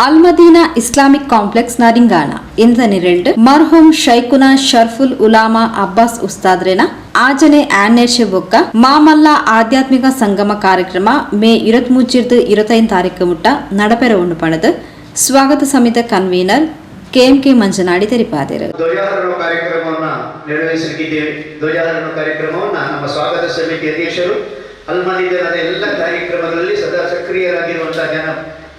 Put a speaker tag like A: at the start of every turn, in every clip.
A: ಅಲ್ಮದೀನ Islamic ಕಾಂಪ್ಲೆಕ್ಸ್ನ ರಿಂಗಾಣ ಇಂದ ഇന്നനിരണ്ട് ಮರ್ಹೂಮ್ ಶೈಕುನ ಶರ್ಫುಲ್ ಉಲಾಮಾ ಅಬ್ಬಾಸ್ ഉസ്താദ്രെന ಆಜನೆ ಆನ್ನೇಷೆ ಬೊಕ್ಕ ಮಾಮಲ್ಲ ಆಧ್ಯಾತ್ಮಿಕ ಸಂಗಮ ಕಾರ್ಯಕ್ರಮ ಮೇ ಇರತ್ ಮುಚ್ಚಿರ್ದು ಇರತೈನ್ ತಾರೀಕು ಮುಟ್ಟ ನಡಪೆರ ಉಂಡು ಪಣದು ಸ್ವಾಗತ ಸಮಿತ ಕನ್ವೀನರ್ ಕೆಎಂ ಕೆ ಮಂಜನಾಡಿ ತೆರಿಪಾದರು.
B: ಧ್ವಜಾರೋಹಣ ನಮ್ಮ ಸ್ವಾಗತ ಸಮಿತಿ ಅಧ್ಯಕ್ಷರು ಅಲ್ಮನಿದನದ ಎಲ್ಲ ಕಾರ್ಯಕ್ರಮಗಳಲ್ಲಿ ಸದಾ ಸಕ್ರಿಯರಾಗಿರುವಂತಹ ಜನ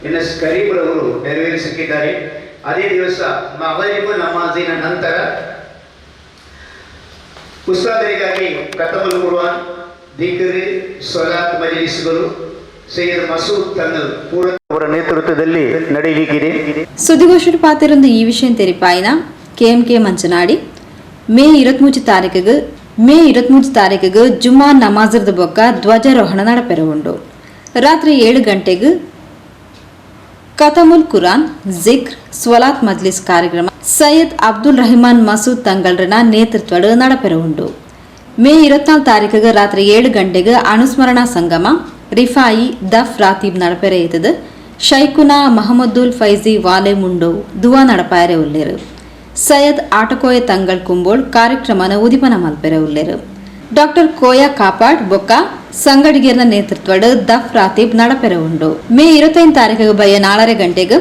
B: ಎನ್ ಎಸ್ ಕರೀಬ್ರವರು ನೆರವೇರಿಸಲಿಕ್ಕಿದ್ದಾರೆ ಅದೇ ದಿವಸ ಮಗರಿಬು ನಮಾಜಿನ ನಂತರ ಉಸ್ತಾದರಿಗಾಗಿ ಕತಮಲ್ ಕುರ್ವಾನ್ ದಿಕ್ರಿ, ಸೊಲಾತ್ ಮಜಲಿಸ್ಗಳು, ಸೈಯದ್ ಮಸೂದ್ ತನ್ನ ಪೂರ ಅವರ ನೇತೃತ್ವದಲ್ಲಿ ನಡೆಯಲಿಕ್ಕಿದೆ.
A: ಸುದ್ದಿಗೋಷ್ಠಿ ಪಾತಿರೊಂದು ಈ ವಿಷಯ ತೆರಿಪಾಯಿನ ಕೆಎಂಕೆ ಮಂಚನಾಡಿ, ಮೇ ಇರತ್ಮೂಜಿ ತಾರೀಕಿಗೆ, ಮೇ ಇರತ್ಮೂಜಿ ತಾರೀಕಿಗೆ ಜುಮ್ಮಾ ನಮಾಜರ್ದ ಬೊಕ್ಕ ಧ್ವಜಾರೋಹಣ ನಡಪೆರವುಂಡು ರಾತ್ರಿ ಏಳು ಗಂಟೆಗೆ ಕತಮುಲ್ ಕುರಾನ್, ಜಿಕ್ರ್, ಸ್ವಲಾತ್ ಮಜ್ಲಿಸ್ ಕಾರ್ಯಕ್ರಮ, ಸೈಯದ್ ಅಬ್ದುಲ್ ರಹಿಮಾನ್ ಮಸೂದ್ ತಂಗಳ್ರನ ನೇತೃತ್ವದ ನಡಪೆರ ಉಂಡು ಮೇ ಇರತ್ನಾಲ್ಕು ತಾರೀಕಿಗೆ ರಾತ್ರಿ ಏಳು ಗಂಟೆಗೆ ಅನುಸ್ಮರಣಾ ಸಂಗಮ, ರಿಫಾಯಿ, ದಫ್ ರಾತೀಬ್ ನಡಪೆರೆ ಇದ್ದದು ಶೈಕುನಾ ಮಹಮ್ಮದುಲ್ ಫೈಜಿ ವಾಲೆ ಮುಂಡು ದುವಾ ನಡಪಾಯರೆ ಉಲ್ಲೇರು. ಸೈಯದ್ ಆಟಕೋಯ ತಂಗಳ್ ಕುಂಬೋಳ್ ಕಾರ್ಯಕ್ರಮನ ಉದಿಪನ ಮಲ್ಪೆರೆ ಉಲ್ಲೇರು. ಡಾಕ್ಟರ್ ಕೋಯಾ ಕಾಪಾಡ್, ಬೊಕ್ಕ, ಸಂಗಡಿಗೇರ್ನ ನೇತೃತ್ವಡ್ ದಫ್ ರಾತೀಬ್ ನಡಪೆರ ಉಂಡು ಮೇ ಇರುವತ್ತೈದು ತಾರೀಕಿಗೆ ಬಯ್ಯ ನಾಳರೆ ಗಂಟೆಗೆ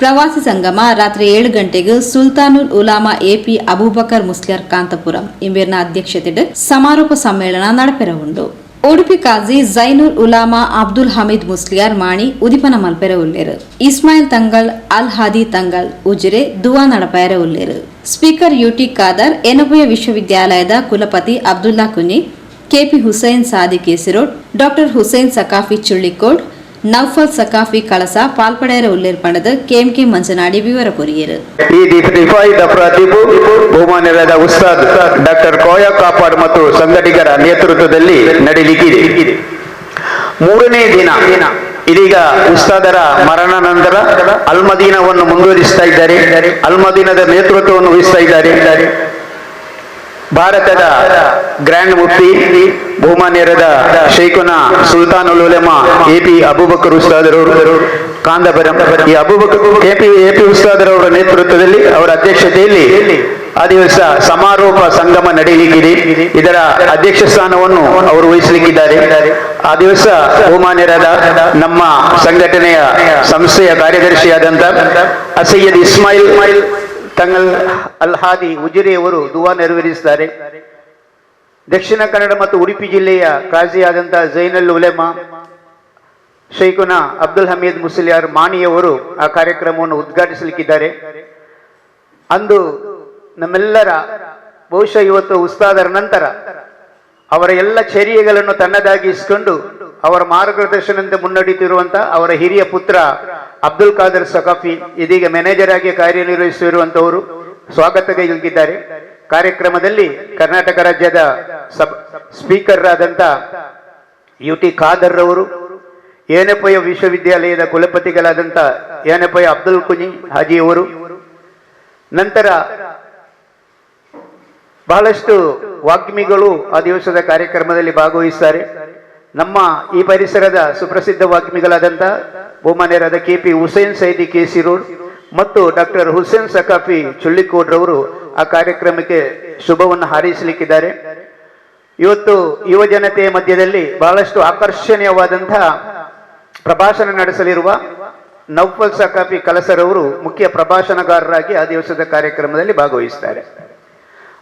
A: ಪ್ರವಾಸಿ ಸಂಗಮ, ರಾತ್ರಿ ಏಳು ಗಂಟೆಗೆ ಸುಲ್ತಾನುಲ್ ಉಲಾಮಾ ಎಪಿ ಅಬೂಬಕರ್ ಮುಸ್ಲಿಯರ್ ಕಾಂತಪುರಂ ಇಂಬೇರ್ನ ಅಧ್ಯಕ್ಷತೆಡ್ ಸಮಾರೋಪ ಸಮ್ಮೇಳನ ನಡಪೆರ ಉಂಡು ಉಡುಪಿ ಕಾಜಿ ಜೈನುಲ್ ಉಲಾಮಾ ಅಬ್ದುಲ್ ಹಮೀದ್ ಮುಸ್ಲಿಯಾರ್ ಮಾಣಿ, ಉದಿಪನ ಮಲ್ಪೆರ ಉಲ್ಲೇರು ಇಸ್ಮಾಯಿಲ್ ತಂಗಲ್, ಅಲ್ ಹಾದಿ ತಂಗಲ್, ಉಜಿರೆ, ದುವಾ ನಡಪಾಯರ ಉಲ್ಲೇರು ಸ್ಪೀಕರ್ ಯುಟಿ ಖಾದರ್ ಎನಬುಯ ವಿಶ್ವವಿದ್ಯಾಲಯದ ಕುಲಪತಿ ಅಬ್ದುಲ್ಲಾ ಕುನಿ ಕೆಪಿ ಹುಸೈನ್ ಸಾದಿ ಕೇಸಿರೋಡ್, ಡಾಕ್ಟರ್ ಹುಸೈನ್ ಸಕಾಫಿ ಚುಳ್ಳಿಕೋಡ್ ನೌಫಲ್ ಸಕಾಫಿ ಕಳಸ ಪಾಲ್ಪಡೆಯರ ಉಲ್ಲೇರ್ಪಣದ ಕೆಎಂಕೆ ಮಂಜನಾಡಿ ವಿವರ ಕೊರಿಯರು.
B: ಈ ದಿ- ರಿಫಾಯಿ ದಫ್ರಾತಿಬು ಬಹುಮಾನ್ಯರಾದ ಉಸ್ತಾದ್ ಡಾಕ್ಟರ್ ಕೋಯ ಕಾಪಾಡ್ ಮತ್ತು ಸಂಘಟಕರ ನೇತೃತ್ವದಲ್ಲಿ ನಡೆಯಲಿಕ್ಕಿದೆ ಮೂರನೇ ದಿನ ಇದೀಗ ಉಸ್ತಾದರ ಮರಣ ನಂತರ ಅಲ್ಮದೀನವನ್ನು ಮುಂದುವರಿಸ್ತಾ ಇದ್ದಾರೆ. ಅಲ್ಮದೀನದ ನೇತೃತ್ವವನ್ನು ವಹಿಸ್ತಾ ಇದ್ದಾರೆ. ಭಾರತದ ಗ್ರ್ಯಾಂಡ್ ಮುಫ್ತಿ ಬಹುಮಾನ್ಯರಾದ ಶೇಖುನ ಸುಲ್ತಾನ್ ಉಲೆಮಾ, ಎ ಪಿ ಅಬೂಬಕರ್ ಉಸ್ತಾದರವರು ಕಾಂದಬರಂ, ಈ ಅಬೂಬಕರ್, ಎ ಪಿ ಉಸ್ತಾದರವರ ನೇತೃತ್ವದಲ್ಲಿ ಅವರ ಅಧ್ಯಕ್ಷತೆಯಲ್ಲಿ ಆ ದಿವಸ ಸಮಾರೋಪ ಸಂಗಮ ನಡೆಯಲಿಕ್ಕಿದೆ. ಇದರ ಅಧ್ಯಕ್ಷ ಸ್ಥಾನವನ್ನು ಅವರು ವಹಿಸಲಿಕ್ಕಿದ್ದಾರೆ. ಆ ದಿವಸ ಬಹುಮಾನ್ಯರಾದ ನಮ್ಮ ಸಂಘಟನೆಯ ಸಂಸ್ಥೆಯ ಕಾರ್ಯದರ್ಶಿಯಾದಂತ ಸೈಯದ್ ಇಸ್ಮಾಯಿಲ್ ತಂಗಲ್ ಅಲ್ ಹಾದಿ ಉಜಿರೆಯವರು ದುವಾ ನೆರವೇರಿಸಿದ್ದಾರೆ. ದಕ್ಷಿಣ ಕನ್ನಡ ಮತ್ತು ಉಡುಪಿ ಜಿಲ್ಲೆಯ ಕಾಜಿಯಾದಂಥ ಜೈನಲ್ ಉಲೆಮಾ ಶೈಖುನ ಅಬ್ದುಲ್ ಹಮೀದ್ ಮುಸ್ಲಿಯಾರ್ ಮಾಣಿಯವರು ಆ ಕಾರ್ಯಕ್ರಮವನ್ನು ಉದ್ಘಾಟಿಸಲಿಕ್ಕಿದ್ದಾರೆ. ಅಂದು ನಮ್ಮೆಲ್ಲರ ಬಹುಶಃ ಇವತ್ತು ಉಸ್ತಾದರ ನಂತರ ಅವರ ಎಲ್ಲ ಚರ್ಯೆಗಳನ್ನು ತನ್ನದಾಗಿಸಿಕೊಂಡು ಅವರ ಮಾರ್ಗದರ್ಶನದಂತೆ ಮುನ್ನಡೆಯುತ್ತಿರುವಂತಹ ಅವರ ಹಿರಿಯ ಪುತ್ರ ಅಬ್ದುಲ್ ಖಾದರ್ ಸಕಾಫಿ ಇದೀಗ ಮ್ಯಾನೇಜರ್ ಆಗಿ ಕಾರ್ಯನಿರ್ವಹಿಸುತ್ತಿರುವಂತವರು ಕೈಗೊಂಡಿದ್ದಾರೆ ಕಾರ್ಯಕ್ರಮದಲ್ಲಿ ಕರ್ನಾಟಕ ರಾಜ್ಯದ ಸಬ್ ಸ್ಪೀಕರ್ ಆದಂತ ಯು ಟಿ ಖಾದರ್ ಅವರು ಏನೆಪಯ ವಿಶ್ವವಿದ್ಯಾಲಯದ ಕುಲಪತಿಗಳಾದಂತ ಏನೆಪಯ ಅಬ್ದುಲ್ ಕುನಿ ಹಾಜಿ ಅವರು, ನಂತರ ಬಹಳಷ್ಟು ವಾಗ್ಮಿಗಳು ಆ ದಿವಸದ ಕಾರ್ಯಕ್ರಮದಲ್ಲಿ ಭಾಗವಹಿಸುತ್ತಾರೆ ನಮ್ಮ ಈ ಪರಿಸರದ ಸುಪ್ರಸಿದ್ಧ ವಾಗ್ಮಿಗಳಾದಂಥ ಬಹುಮಾನ್ಯರಾದ ಕೆ ಪಿ ಹುಸೇನ್ ಸೈದಿ ಕೇಸಿ ರೋಡ್ ಮತ್ತು ಡಾಕ್ಟರ್ ಹುಸೇನ್ ಸಕಾಫಿ ಚುಳ್ಳಿಕೋಡ್ರವರು ಆ ಕಾರ್ಯಕ್ರಮಕ್ಕೆ ಶುಭವನ್ನು ಹಾರೈಸಲಿಕ್ಕಿದ್ದಾರೆ. ಇವತ್ತು ಯುವ ಜನತೆಯ ಮಧ್ಯದಲ್ಲಿ ಬಹಳಷ್ಟು ಆಕರ್ಷಣೀಯವಾದಂತಹ ಪ್ರಭಾಷಣ ನಡೆಸಲಿರುವ ನೌಫಲ್ ಸಕಾಫಿ ಕಲಸರವರು ಮುಖ್ಯ ಪ್ರಭಾಷಣಗಾರರಾಗಿ ಆ ದಿವಸದ ಕಾರ್ಯಕ್ರಮದಲ್ಲಿ ಭಾಗವಹಿಸುತ್ತಾರೆ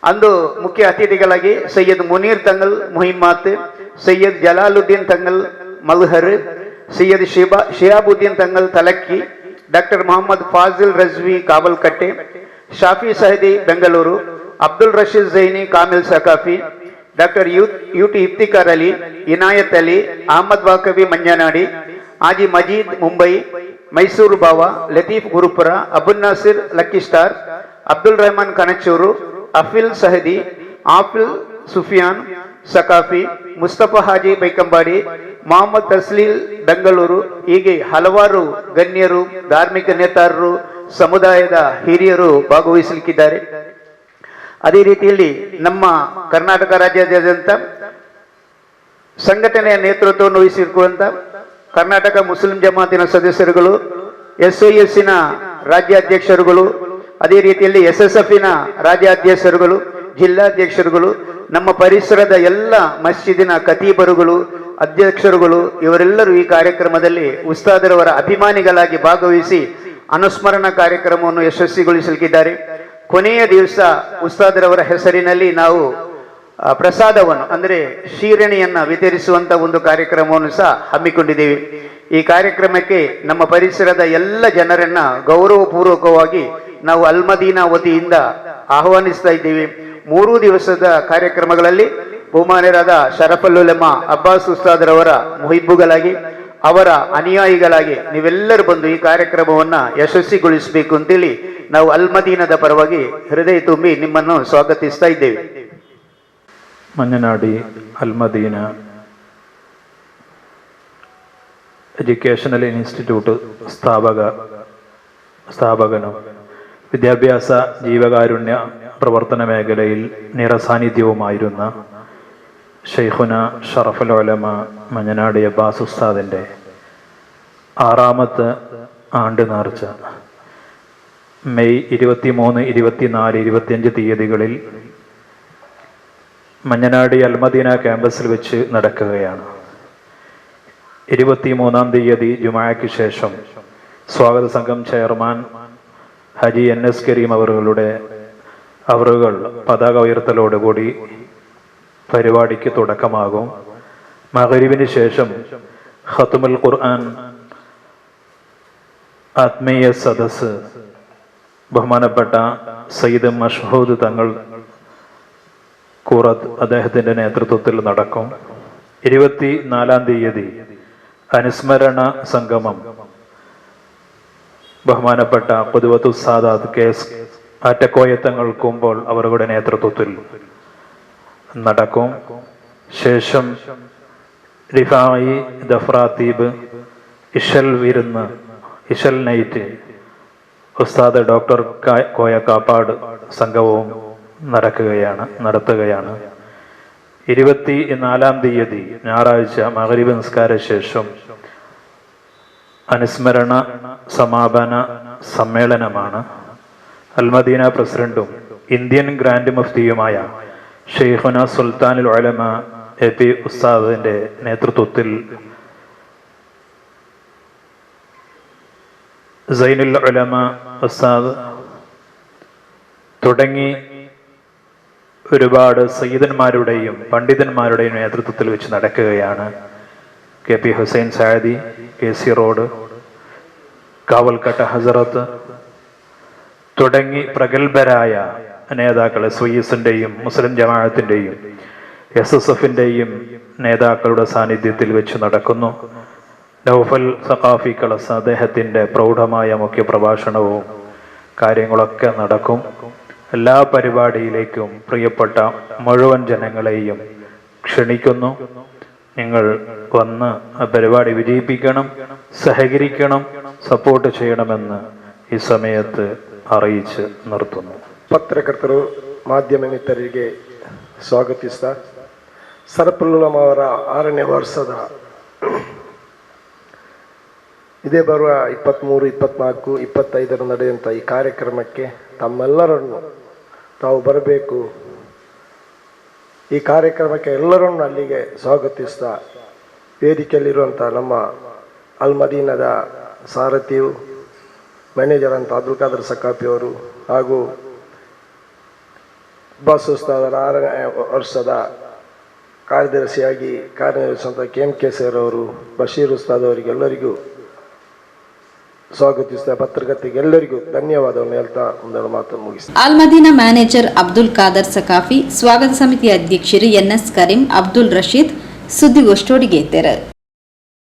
B: ಅಂದು ಮುಖ್ಯ ಅತಿಥಿಗಳಾಗಿ Syed Munir Thangal ಮುಹಿಮಾತ್ Syed Jalaluddin Thangal Malhar Syed Shiba Shihabuddin Thangal Talakki doctor Mohammed Fazil Razvi Kavalkatte Shafi Sahadi Bengaluru Abdul Rasheed Zaini Kamil Saqafi doctor U U T Iftikhar Ali Inayat Ali Ahmed Vakavi Manjanadi Haji Majeed Mumbai Mysuru Bava Latheef Gurupura Abul Nasir lucky star Abdul Rehman Kanachur Afil Sahadi Afil Sufiyan Saqafi, Mustafa Haji Baikampady Mohammed Tasleel Bengaluru, ಹೀಗೆ ಹಲವಾರು ಗಣ್ಯರು, ಧಾರ್ಮಿಕ ನೇತಾರರು, ಸಮುದಾಯದ ಹಿರಿಯರು ಭಾಗವಹಿಸಲಿಕ್ಕಿದ್ದಾರೆ. ಅದೇ ರೀತಿಯಲ್ಲಿ ನಮ್ಮ ಕರ್ನಾಟಕ ರಾಜ್ಯಾದ್ಯಂತ ಸಂಘಟನೆಯ ನೇತೃತ್ವವನ್ನು ವಹಿಸಿರುವಂತ ಕರ್ನಾಟಕ ಮುಸ್ಲಿಂ ಜಮಾತಿನ ಸದಸ್ಯರುಗಳು ಎಸ್ ಐ ಎಸ್ಸಿನ ರಾಜ್ಯಾಧ್ಯಕ್ಷರುಗಳು, ಅದೇ ರೀತಿಯಲ್ಲಿ ಎಸ್ ಎಸ್ ಎಫ್ನ ರಾಜ್ಯಾಧ್ಯಕ್ಷರುಗಳು, ಜಿಲ್ಲಾಧ್ಯಕ್ಷರುಗಳು ನಮ್ಮ ಪರಿಸರದ ಎಲ್ಲ ಮಸ್ಜಿದಿನ ಕತೀಬರುಗಳು ಅಧ್ಯಕ್ಷರುಗಳು, ಇವರೆಲ್ಲರೂ ಈ ಕಾರ್ಯಕ್ರಮದಲ್ಲಿ ಉಸ್ತಾದರವರ ಅಭಿಮಾನಿಗಳಾಗಿ ಭಾಗವಹಿಸಿ ಅನುಸ್ಮರಣ ಕಾರ್ಯಕ್ರಮವನ್ನು ಯಶಸ್ವಿಗೊಳಿಸಲಿದ್ದಾರೆ ಕೊನೆಯ ದಿವಸ ಉಸ್ತಾದರವರ ಹೆಸರಿನಲ್ಲಿ ನಾವು ಪ್ರಸಾದವನ್ನು, ಅಂದರೆ ಶೀರಣಿಯನ್ನು ವಿತರಿಸುವಂತ ಒಂದು ಕಾರ್ಯಕ್ರಮವನ್ನು ಸಹ ಹಮ್ಮಿಕೊಂಡಿದ್ದೇವೆ. ಈ ಕಾರ್ಯಕ್ರಮಕ್ಕೆ ನಮ್ಮ ಪರಿಸರದ ಎಲ್ಲ ಜನರನ್ನ ಗೌರವಪೂರ್ವಕವಾಗಿ ನಾವು ಅಲ್ಮದೀನಾ ವತಿಯಿಂದ ಆಹ್ವಾನಿಸ್ತಾ ಇದ್ದೇವೆ. ಮೂರು ದಿವಸದ ಕಾರ್ಯಕ್ರಮಗಳಲ್ಲಿ ಬಹುಮಾನ್ಯರಾದ ಶರಫಲ್ಲುಲೆಮ್ಮ ಅಬ್ಬಾಸ್ ಉಸ್ತಾದ್ರವರ ಮೊಹಿಬ್ಬುಗಳಾಗಿ, ಅವರ ಅನುಯಾಯಿಗಳಾಗಿ ನೀವೆಲ್ಲರೂ ಬಂದು ಈ ಕಾರ್ಯಕ್ರಮವನ್ನು ಯಶಸ್ವಿಗೊಳಿಸಬೇಕು ಅಂತೇಳಿ ನಾವು ಅಲ್ಮದೀನದ ಪರವಾಗಿ ಹೃದಯ ತುಂಬಿ ನಿಮ್ಮನ್ನು ಸ್ವಾಗತಿಸ್ತಾ ಇದ್ದೇವೆ.
C: ಮಂಜನಾಡಿ ಅಲ್ಮದೀನ ಎಜುಕೇಷನಲ್ ಇನ್ಸ್ಟಿಟ್ಯೂಟ್ ಸ್ಥಾಪಕ, ಸ್ಥಾಪಕನು വിദ്യാഭ്യാസ ജീവകാരുണ്യ പ്രവർത്തന മേഖലയിൽ നിറസാന്നിധ്യവുമായിരുന്ന ഷെയ്ഖുന ഷറഫുൽ മഞ്ഞനാടി അബ്ബാസ് ഉസ്താദിന്റെ ആറാമത്തെ ആണ്ട് നേർച്ച മെയ് ഇരുപത്തിമൂന്ന് ഇരുപത്തിനാല് ഇരുപത്തിയഞ്ച് തീയതികളിൽ മഞ്ഞനാട് അൽമദീന ക്യാമ്പസിൽ വെച്ച് നടക്കുകയാണ്. ഇരുപത്തിമൂന്നാം തീയതി ജുമായയ്ക്ക് ശേഷം സ്വാഗത സംഘം chairman Haji N S Kareem അവറുകളുടെ അവറുകൾ പതാക ഉയർത്തലോടുകൂടി പരിപാടിക്ക് തുടക്കമാകും. മഹരീബിന് ശേഷം ഖത്തുമുൽ ഖുർആൻ ആത്മീയ സദസ് ബഹുമാനപ്പെട്ട സയ്യിദ് മഷ്ഹൂദ് തങ്ങൾ കൂറത്ത് അദ്ദേഹത്തിന്റെ നേതൃത്വത്തിൽ നടക്കും. ഇരുപത്തി നാലാം തീയതി അനുസ്മരണ സംഗമം ബഹുമാനപ്പെട്ട പൊതുവത്തു സാദാദ് കേസ് ആറ്റക്കോയത്തങ്ങൾ കുമ്പോൾ അവരുടെ നേതൃത്വത്തിൽ നടക്കും. ശേഷം റിഫായി ദഫ്രാത്തീബ് ഇഷൽ വിരുന്ന് ഇഷൽ നൈറ്റ് ഉസ്താദ് ഡോക്ടർ കോയ കാപ്പാട് സംഘവും നടക്കുകയാണ് നടത്തുകയാണ്. ഇരുപത്തി നാലാം തീയതി ഞായറാഴ്ച മകരീബ് നിസ്കാര ശേഷം അനുസ്മരണ സമാപന സമ്മേളനമാണ്. അൽമദീന പ്രസിഡന്റും ഇന്ത്യൻ ഗ്രാൻഡ് മുഫ്തിയുമായ ഷെയ്ഖുന സുൽത്താനുൽ ഉലമ എ പി ഉസ്താദിന്റെ നേതൃത്വത്തിൽ സൈനുൽ ഒലമ ഉസ്താദ് തുടങ്ങി ഒരുപാട് സയ്യിദന്മാരുടെയും പണ്ഡിതന്മാരുടെയും നേതൃത്വത്തിൽ വെച്ച് നടക്കുകയാണ്. K P Hussain Sayadi K C road Kavalkatta ഹസറത്ത് തുടങ്ങി പ്രഗത്ഭരായ നേതാക്കൾ സുയീസിന്റെയും മുസ്ലിം ജമാഅത്തിന്റെയും എസ് എസ് എഫിന്റെയും നേതാക്കളുടെ സാന്നിധ്യത്തിൽ വെച്ച് നടക്കുന്നു. നൗഫൽ സഖാഫി കളസ് അദ്ദേഹത്തിന്റെ പ്രൗഢമായ മുഖ്യപ്രഭാഷണവും കാര്യങ്ങളൊക്കെ നടക്കും. എല്ലാ പരിപാടിയിലേക്കും പ്രിയപ്പെട്ട മുഴുവൻ ജനങ്ങളെയും ക്ഷണിക്കുന്നു. നിങ്ങൾ വന്ന് ആ പരിപാടി വിജയിപ്പിക്കണം സഹകരിക്കണം സപ്പോർട്ട് ചെയ്യണമെന്ന് ഈ സമയത്ത് അറിയിച്ച് നിർത്തുന്നു.
D: പത്രകർത്തർ മാധ്യമിത്തരികെ സ്വാഗതിസ സർപ്പുള്ളമാവറ ആറനേ വർഷദ ಇದೇ ಬರುವ ಇಪ್ಪತ್ತ್ಮೂರು ಇಪ್ಪತ್ನಾಲ್ಕು ಇಪ್ಪತ್ತೈದರ ನಡೆಯುವಂಥ ಈ ಕಾರ್ಯಕ್ರಮಕ್ಕೆ ತಮ್ಮೆಲ್ಲರನ್ನು ತಾವು ಬರಬೇಕು ಈ ಕಾರ್ಯಕ್ರಮಕ್ಕೆ ಎಲ್ಲರನ್ನು ಅಲ್ಲಿಗೆ ಸ್ವಾಗತಿಸ್ತಾ ವೇದಿಕೆಯಲ್ಲಿರುವಂಥ ನಮ್ಮ ಅಲ್ಮದೀನದ ಸಾರಥಿಯು ಮ್ಯಾನೇಜರ್ ಅಂತ ಅಬ್ದುಲ್ ಖಾದರ್ ಸಕಾಪಿಯವರು ಹಾಗೂ ಬಾಸ್ ಉಸ್ತಾದರ ಆರನೇ ವರ್ಷದ ಕಾರ್ಯದರ್ಶಿಯಾಗಿ ಕಾರ್ಯನಿರ್ವಹಿಸುವಂಥ ಕೆ ಎಂ ಕೆ ಸರ್ ಅವರು, ಬಶೀರ್ ಉಸ್ತಾದ್ ಅವರಿಗೆಲ್ಲರಿಗೂ ಸ್ವಾಗತಿಸ್ತಾ ಪತ್ರಕರ್ತೆಗೆ ಎಲ್ಲರಿಗೂ ಧನ್ಯವಾದವನ್ನು ಹೇಳ್ತಾ ಒಂದೆರಡು ಮಾತನ್ನು ಮುಗಿಸಿ
A: ಅಲ್ಮದೀನಾ ಮ್ಯಾನೇಜರ್ ಅಬ್ದುಲ್ ಖಾದರ್ ಸಕಾಫಿ ಸ್ವಾಗತ ಸಮಿತಿ ಅಧ್ಯಕ್ಷರು ಎನ್ಎಸ್ ಕರೀಂ, ಅಬ್ದುಲ್ ರಶೀದ್ ಸುದ್ದಿಗೋಷ್ಠಿಗೆ ತೆರೆ